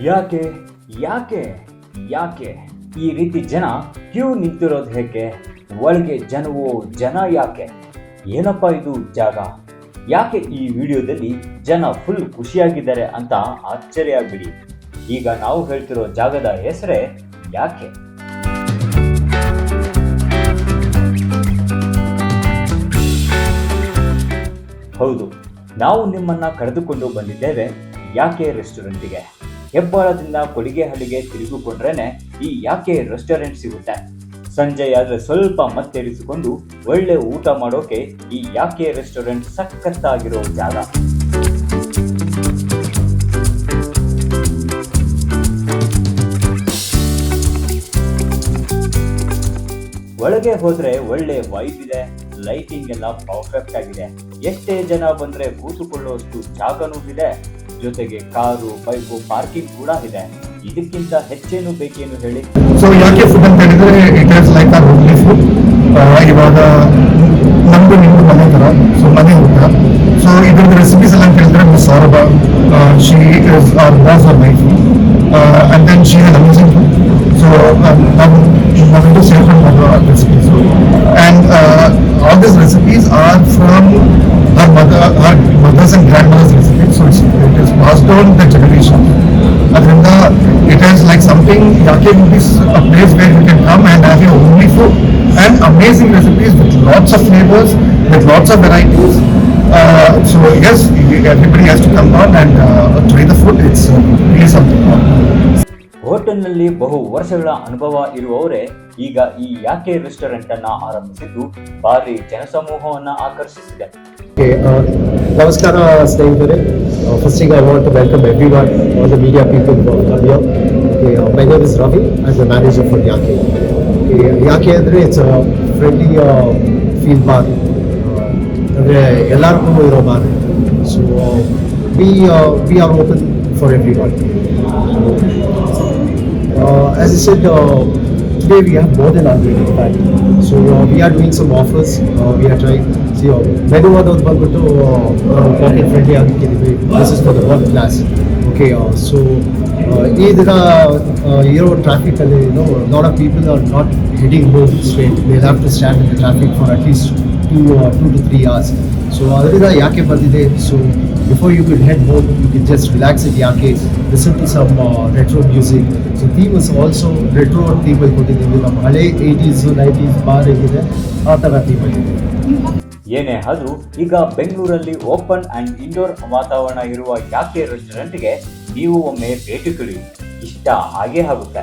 ಯಾಕೆ ಯಾಕೆ ಯಾಕೆ ಈ ರೀತಿ ಜನ ಕ್ಯೂ ನಿಂತಿರೋದು ಹೇಗೆ? ಒಳಗೆ ಜನವೋ ಜನ ಯಾಕೆ? ಏನಪ್ಪ ಇದು ಜಾಗ? ಯಾಕೆ ಈ ವಿಡಿಯೋದಲ್ಲಿ ಜನ ಫುಲ್ ಖುಷಿಯಾಗಿದ್ದಾರೆ ಅಂತ ಆಶ್ಚರ್ಯ ಆಗ್ಬಿಡಿ. ಈಗ ನಾವು ಹೇಳ್ತಿರೋ ಜಾಗದ ಹೆಸರೇ ಯಾಕೆ? ಹೌದು, ನಾವು ನಿಮ್ಮನ್ನ ಕರೆದುಕೊಂಡು ಬಂದಿದ್ದೇವೆ ಯಾಕೆ ರೆಸ್ಟೋರೆಂಟಿಗೆ ಹೆಬ್ಬಾಳದಿಂದ ಕೊಡಿಗೆಹಳ್ಳಿಗೆ ತಿರುಗಿಕೊಂಡ್ರೇನೆ ಈ ಯಾಕೆ ರೆಸ್ಟೋರೆಂಟ್ ಸಿಗುತ್ತೆ? ಸಂಜೆ ಆದರೆ ಸ್ವಲ್ಪ ಮತ್ತೆರಿಸಿಕೊಂಡು ಒಳ್ಳೆ ಊಟ ಮಾಡೋಕೆ ಈ ಯಾಕೆ ರೆಸ್ಟೋರೆಂಟ್ ಸಖತ್ತಾಗಿರೋ ಜಾಗ. ಒಳಗೆ ಹೋದ್ರೆ ಒಳ್ಳೆ ವೈಬ್ ಇದೆ ಲೈಟಿಂಗ್ ಎಲ್ಲ ಪರ್ಫೆಕ್ಟ್ ಆಗಿದೆ. ಎಷ್ಟೇ ಜನ ಬಂದ್ರೆ ಕೂತುಕೊಳ್ಳುವಷ್ಟು ಜಾಗನೂ ಇದೆ. ಜೊತೆಗೆ ಕಾರು, ಬೈಕು, ಪಾರ್ಕಿಂಗ್ ಕೂಡ ಇದೆ. ಇದಕ್ಕಿಂತ ಹೆಚ್ಚೇನು ಬೇಕೇನು ಹೇಳಿ? ಸೊ ಯಾಕೆ ಫುಡ್ ಅಂತ ಹೇಳಿದ್ರೆ it is like our homely food ಇವಾಗ ನಮ್ದು ನಿಮ್ದು ಮನೆ ಥರ ಸೊ ಮನೆ ಊಟ. ಸೊ ಇದ್ರದ್ದು ರೆಸಿಪೀಸ್ ಎಲ್ಲ ಅಂತ ಹೇಳಿದ್ರೆ miss Saurabha she is our boss our my and then she is amazing so ನಾನು ನಾವಿದು ಸೇರ್ಕೊಂಡು ಮಾಡುವ recipes and all this recipes are from her mother her mothers and grandmothers recipes so it is pass down the generation ಅದರಿಂದ it is like something Yaake movies a place where you can come and have you only food and amazing recipes with lots of flavours with lots of varieties so yes everybody has to come down and try the food it's really something ಹೋಟೆಲ್ನಲ್ಲಿ ಬಹು ವರ್ಷಗಳ ಅನುಭವ ಇರುವವರೇ ಈಗ ಈ ಯಾಕೆ restaurant ಅನ್ನ ಆರಂಭಿಸಿದ್ದು? ಭಾರಿ ಜನಸಮೂಹವನ್ನ ಆಕರ್ಷಿಸಿದೆ. Okay, uh, ನಮಸ್ಕಾರ ಸ್ನೇಹಿತರೆ ಫಸ್ಟಿಗೆ I want to welcome everyone all the media people come here okay my name is Ravi as a manager for ಯಾಕೆ Okay, ಯಾಕೆ ಅಂದರೆ ಇಟ್ಸ್ ಫ್ರೆಂಡ್ಲಿ ಫೀಲ್ ಬಾರ್ ಅಂದರೆ ಎಲ್ಲರಿಗೂ ಇರೋ bar so we we are open for everyone uh, as I said, uh, today we have more than 100 in fact. So uh, we are doing some offers. Uh, we are trying. See, uh, menu ಅನ್ನೋದು ಬಂದ್ಬಿಟ್ಟು packet friendly ಆಗಿದ್ದೀವಿ this is for the work class okay so ಈ ದಿನ uh, ಇರೋ ಟ್ರಾಫಿಕಲ್ಲಿ ಏನೋ lot of people are not heading home straight they have to stand in the traffic for at least two two to three hours So ಅದರಿಂದ ಯಾಕೆ ಬಂದಿದೆ. So before you could head home you could just relax it Yaake listen to some retro music so theme is also retro ಥೀಮಲ್ಲಿ ಕೊಟ್ಟಿದ್ದೀವಿ. ನಮ್ಮ ಹಳೆ eighties nineties bar ಹೇಗಿದೆ ಆ ಥರ ಥೀಮಲ್ಲಿ ಏನೇ ಆದರೂ ಈಗ ಬೆಂಗಳೂರಲ್ಲಿ ಓಪನ್ ಆ್ಯಂಡ್ ಇಂಡೋರ್ ವಾತಾವರಣ ಇರುವ ಯಾಕೆ ರೆಸ್ಟೋರೆಂಟ್ಗೆ ನೀವು ಒಮ್ಮೆ ಭೇಟಿ ಕೊಡಿ. ಇಷ್ಟ ಹಾಗೆ ಆಗುತ್ತೆ.